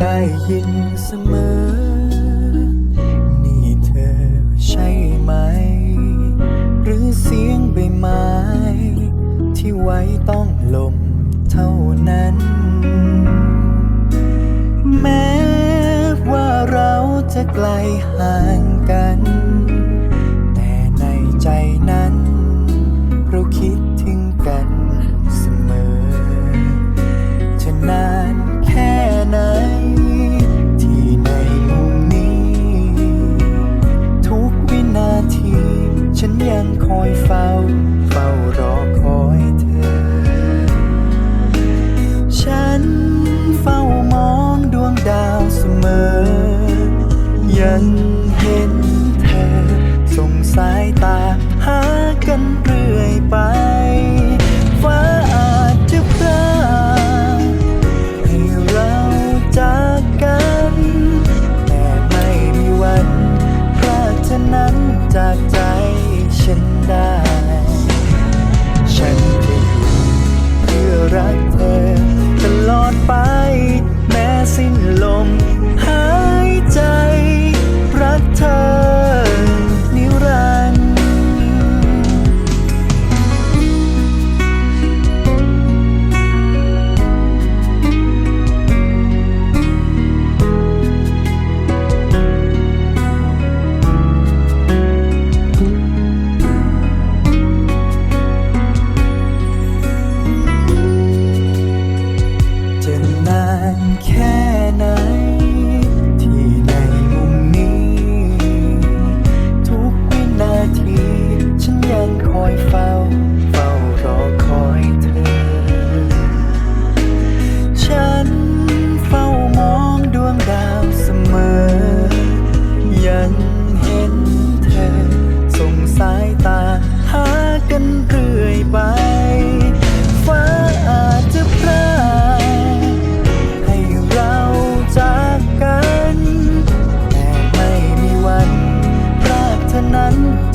ได้ยินเสมอ นี่เธอใช่ไหม หรือเสียงใบไม้ ที่ไว้ต้องลมเท่านั้น แม้ว่าเราจะไกลห่างกัน แต่ในใจนั้น เฝ้า เฝ้ารอค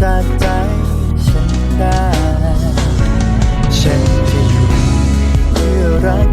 จากใจฉันได้ ฉันจะอยู่เพื่อรัก